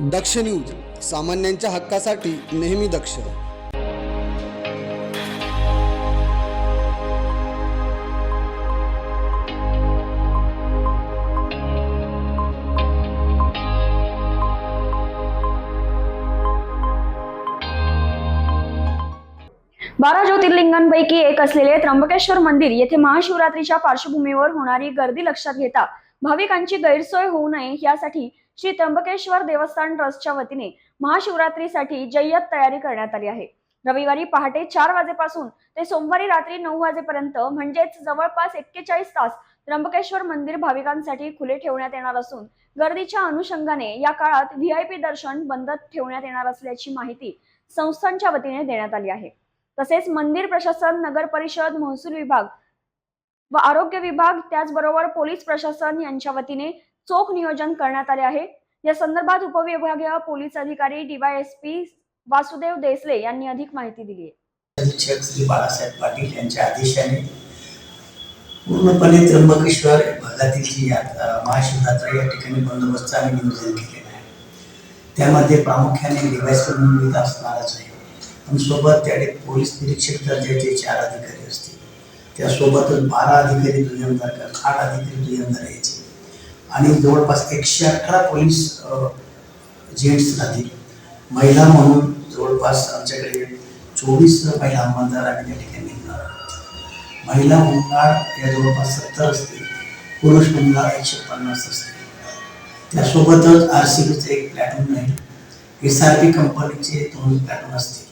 दक्ष news सामान्यांच्या हक्कासाठी नेहमी दक्ष. बारा ज्योतिर्लिंगांपैकी एक असलेले त्र्यंबकेश्वर मंदिर येथे महाशिवरात्रीच्या पार्श्वभूमीवर होणारी गर्दी लक्षात घेता भाविकांची गैरसोय होऊ नये यासाठी श्री त्र्यंबकेश्वर देवस्थान ट्रस्टच्या वतीने महाशिवरात्रीसाठी जय्यत तयारी करण्यात आली आहे. रविवारी पहाटे चार वाजेपासून ते सोमवारी रात्री नऊ वाजेपर्यंत म्हणजेच जवळपास एक्केचाळीस तास त्र्यंबकेश्वर मंदिर भाविकांसाठी खुले ठेवण्यात येणार असून गर्दीच्या अनुषंगाने या काळात व्हीआयपी दर्शन बंद ठेवण्यात येणार असल्याची माहिती संस्थांच्या वतीने देण्यात आली आहे. तसेच मंदिर प्रशासन नगर परिषद महसूल विभाग व आरोग्य विभाग त्याचबरोबर पोलीस प्रशासन यांच्या वतीने चोख नियोजन करण्यात आले आहे. या संदर्भात उपविभागीय पोलीस अधिकारी डीवायएसपी वासुदेव देसले यांनी अधिक माहिती दिली आहे. अधीक्षक श्री बाळासाहेब पाटील यांच्या आदेशाने पूर्णपणे त्र्यंबकेश्वर भागातील जी यात्रा महाशिवरात्र या ठिकाणी बंदोबस्त आम्ही नियोजन केलेलं आहे. त्यामध्ये प्रामुख्याने डिवाइस निमित्त असणारच आहे. पण सोबत त्या पोलीस निरीक्षक दर्जाचे चार अधिकारी असतील. त्यासोबतच बारा अधिकारी दुय्यमदार आठ अधिकारी दुय्यमदार यायचे. आणि जवळपास एकशे अठरा पोलीस जेंट्स राहतील. महिला म्हणून जवळपास आमच्याकडे चोवीस महिला आमदार आम्ही त्या ठिकाणी निघणार महिला मंडळ या जवळपास सत्तर असतील पुरुष मंडळ एकशे पन्नास असतील. त्यासोबतच आर सी बीचं एक प्लॅटून आहे. एस आर पी कंपनीचे दोन प्लॅटून असतील.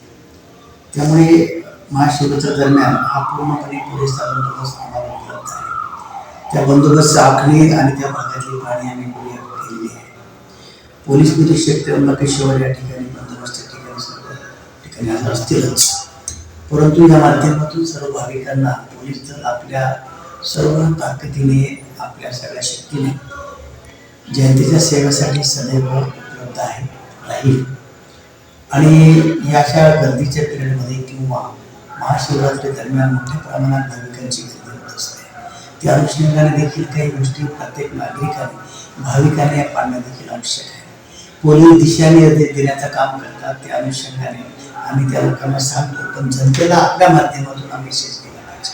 त्यामुळे महाशिवरात्र दरम्यान हा पूर्णपणे पुरेसा बंदोबस्त आम्हाला उपलब्ध आहे. त्या बंदोबस्त आखणी आणि त्या भागातली पाणी आम्ही पूर्ण केलेली आहे. पोलीस निरीक्षक त्र्यंबकेश्वर या ठिकाणी बंदोबस्त ठिकाणी सर्व ठिकाणी आज असतीलच. परंतु या माध्यमातून सर्व भाविकांना पोलीस दल आपल्या सर्व ताकदीने आपल्या सगळ्या शक्तीने जयंतीच्या सेवेसाठी सदैव उपलब्ध आहे राहील. आणि या अशा गर्दीच्या पिरियडमध्ये किंवा महाशिवरात्री दरम्यान मोठ्या प्रमाणात भाविकांची गर्दी त्या अनुषंगाने देखील काही गोष्टी प्रत्येक नागरिकाने भाविकाने पाळणं देखील आवश्यक आहे. पोलीस दिशानिर्देश देण्याचं काम करतात त्या अनुषंगाने आम्ही त्या लोकांना सांगतो. पण जनतेला आपल्या माध्यमातून हा मेसेज दिला पाहिजे.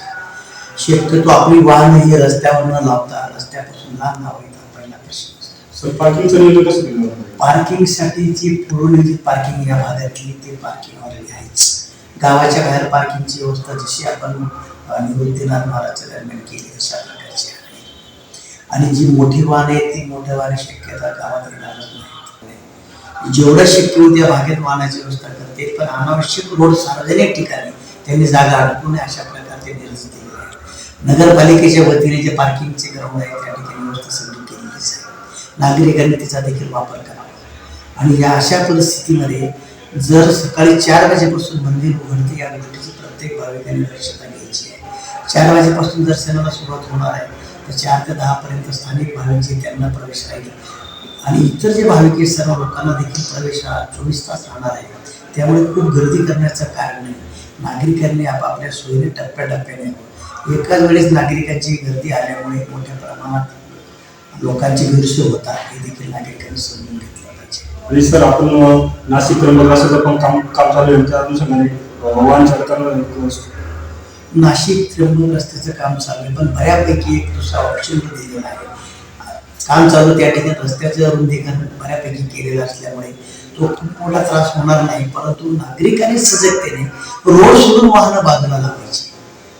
शक्यतो आपली वाहन ही रस्त्यावर न लावता रस्त्यापासून लांब लावायचा पहिला प्रश्न असतो सर पार्किंगचं नियोजन कसं केलं जातं? पार्किंगसाठी जी पार्किंग या भागातली ते पार्किंग ऑलरेडी आहेच. गावाच्या बाहेर पार्किंगची व्यवस्था जशी आपण निवृत्तीनाथ महाराजच्या दरम्यान केली अशा प्रकारची आहे. आणि जी मोठी वाहन आहे ती मोठ्या वाहने शक्यता गावात येणारच नाही. जेवढं शक्य होईल त्या भागात वाहनाची व्यवस्था करते पण अनावश्यक रोड सार्वजनिक ठिकाणी त्यांनी जागा अडकू नये अशा प्रकारचे निर्देश दिले आहेत. नगरपालिकेच्या वतीने जे पार्किंगचे ग्राउंड आहे त्या ठिकाणी व्यवस्था सगळी केलेलीच आहे. नागरिकांनी त्याचा देखील वापर करावा. आणि या अशा परिस्थितीमध्ये जर सकाळी चार वाजेपासून मंदिर उघडते या गोष्टीची प्रत्येक भाविकांनी दक्षता चार वाजेपासून दर्शनाला सुरुवात होणार आहे तर चार ते दहापर्यंत स्थानिक भाविक त्यांना प्रवेश राहील. आणि इतर जे भाविक आहेत सर्व लोकांना देखील प्रवेश हा चोवीस तास राहणार आहे. त्यामुळे खूप गर्दी करण्याचं कारण नाही. नागरिकांनी आपापल्या सोयीने टप्प्याटप्प्याने एकाच वेळेस नागरिकांची गर्दी आल्यामुळे मोठ्या प्रमाणात लोकांची गैरसोय होतात हे देखील नागरिकांनी समजून घेतलं पाहिजे. सर आपण नाशिक त्र्यंबकाचं पण काम काम चालू आहे. त्या अनुषंगाने अं, वाहन चालकांना नाशिक त्र्यंबक रस्त्याचं काम चालू आहे पण बऱ्यापैकी एक दुसरा ऑप्शन दिलेला आहे. काम चालू त्या ठिकाणी रस्त्याचं रुंदीकरण बऱ्यापैकी केलेलं असल्यामुळे तो खूप मोठा त्रास होणार नाही परंतु नागरिकांनी सजगतेने रोड सोडून वाहनं बाजूला लावायची.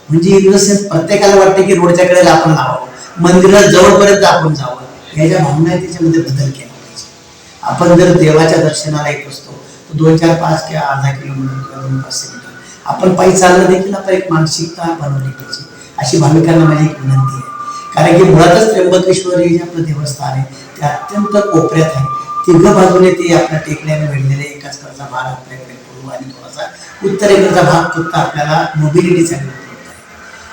म्हणजे इन द सेन्स प्रत्येकाला वाटतं की रोडच्या कडेला आपण लावावं मंदिरात जवळपर्यंत आपण जावं याच्या भावना त्याच्यामध्ये बदल केला पाहिजे. आपण जर देवाच्या दर्शनाला येत असतो तर दोन चार पाच किंवा अर्धा किलोमीटर किंवा दोन पाच आपण पायी चालणं देखील आपण एक मानसिकता बनवली पाहिजे अशी भाविकांना माझी एक विनंती आहे. कारण की मुळातच त्र्यंबकेश्वर हे जे आपलं देवस्थान आहे ते अत्यंत कोपऱ्यात आहे. तिघ बाजूने ते आपल्या टेकड्याने वेढलेले एकाच कडचा भाग आपल्याकडे पूर्व आणि थोडासा उत्तरेकडचा भाग फक्त आपल्याला मोबिलिटीसाठी चांगली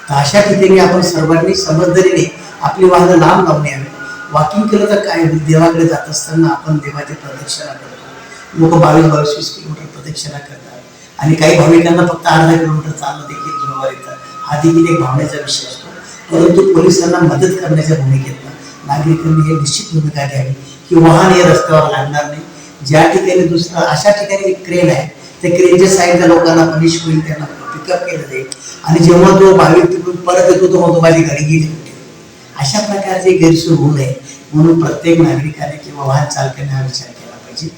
तर अशा ठिकाणी आपण सर्वांनी समजदारीने आपली वाहनं लांब लावून यावी. वॉकिंग केलं तर काय? देवाकडे जात असताना आपण देवाची प्रदक्षिणा करतो. लोक बावीस बावीस वीस किलोमीटर प्रदक्षिणा करतात. आणि काही भाविकांना फक्त अर्धा किलोमीटर चालणं देखील बरोबर येतं हा देखील एक भावनेचा विषय असतो. परंतु पोलिसांना मदत करण्याच्या भूमिकेतनं नागरिकांनी हे निश्चित भूमिका घ्यावी की वाहन हे रस्त्यावर लागणार नाही. ज्या ठिकाणी दुसरं अशा ठिकाणी एक क्रेन आहे त्या क्रेनच्या साईडला लोकांना पनिश होईल त्यांना पिकअप केलं जाईल. आणि जेव्हा तो भाविक तिकडून परत येतो तो माझी घरी गेली. अशा प्रकारचे गैरसोय होऊ नये. म्हणून प्रत्येक नागरिकाने किंवा वाहन चालकाने हा विचार केला.